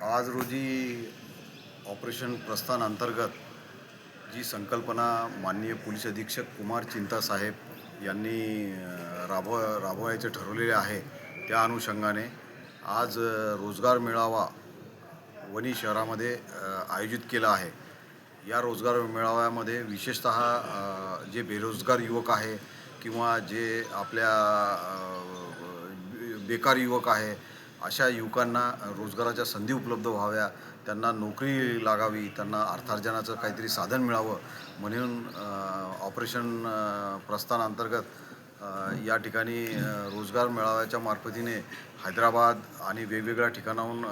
आज रोजी ऑपरेशन प्रस्थान अंतर्गत जी संकल्पना माननीय पोलीस अधीक्षक कुमार चिंता साहेब यांनी राबव राबवायचे ठरवलेले आहे त्या अनुषंगाने आज रोजगार मेळावा वणी शहरामध्ये आयोजित केला आहे. या रोजगार मेळाव्यामध्ये विशेषत जे बेरोजगार युवक आहे किंवा जे आपल्या बेकार युवक आहे अशा युवकांना रोजगाराच्या संधी उपलब्ध व्हाव्या त्यांना नोकरी लागावी त्यांना अर्थार्जनाचं काहीतरी साधन मिळावं म्हणून ऑपरेशन प्रस्थानांतर्गत प्रस्थान अंतर्गत या ठिकाणी रोजगार मेळाव्याच्या मार्फतीने हैदराबाद आणि वेगवेगळ्या ठिकाणाहून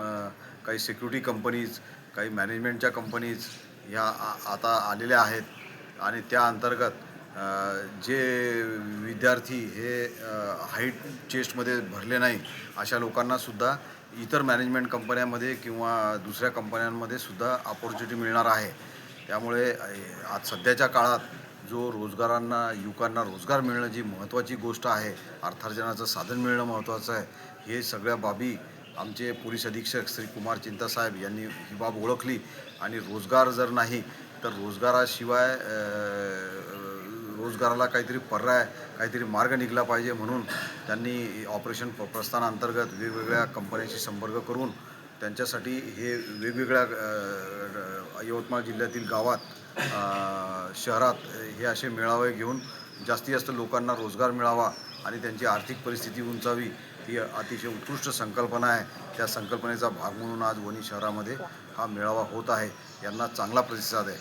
काही सिक्युरिटी कंपनीज काही मॅनेजमेंटच्या कंपनीज ह्या आ- आता आलेल्या आहेत. आणि त्या अंतर्गत जे विद्यार्थी हे हाईट चेस्टमध्ये भरले नाही अशा लोकांनासुद्धा इतर मॅनेजमेंट कंपन्यामध्ये किंवा दुसऱ्या कंपन्यांमध्ये सुद्धा ऑपॉर्च्युनिटी मिळणार आहे. त्यामुळे आज सध्याच्या काळात जो रोजगारांना युवकांना रोजगार मिळणं जी महत्त्वाची गोष्ट आहे अर्थार्जनाचं साधन मिळणं महत्त्वाचं आहे हे सगळ्या बाबी आमचे पोलीस अधीक्षक श्री कुमार चिंतासाहेब यांनी ही बाब ओळखली. आणि रोजगार जर नाही तर रोजगाराशिवाय रोजगाराला काहीतरी पर्याय काहीतरी मार्ग निघला पाहिजे म्हणून त्यांनी ऑपरेशन प प्रस्थानांतर्गत वेगवेगळ्या कंपन्यांशी संपर्क करून त्यांच्यासाठी हे वेगवेगळ्या यवतमाळ जिल्ह्यातील गावात शहरात हे असे मेळावे घेऊन जास्तीत जास्त लोकांना रोजगार मिळावा आणि त्यांची आर्थिक परिस्थिती उंचावी ही अतिशय उत्कृष्ट संकल्पना आहे. त्या संकल्पनेचा भाग म्हणून आज वणी शहरामध्ये हा मेळावा होत आहे. यांना चांगला प्रतिसाद आहे.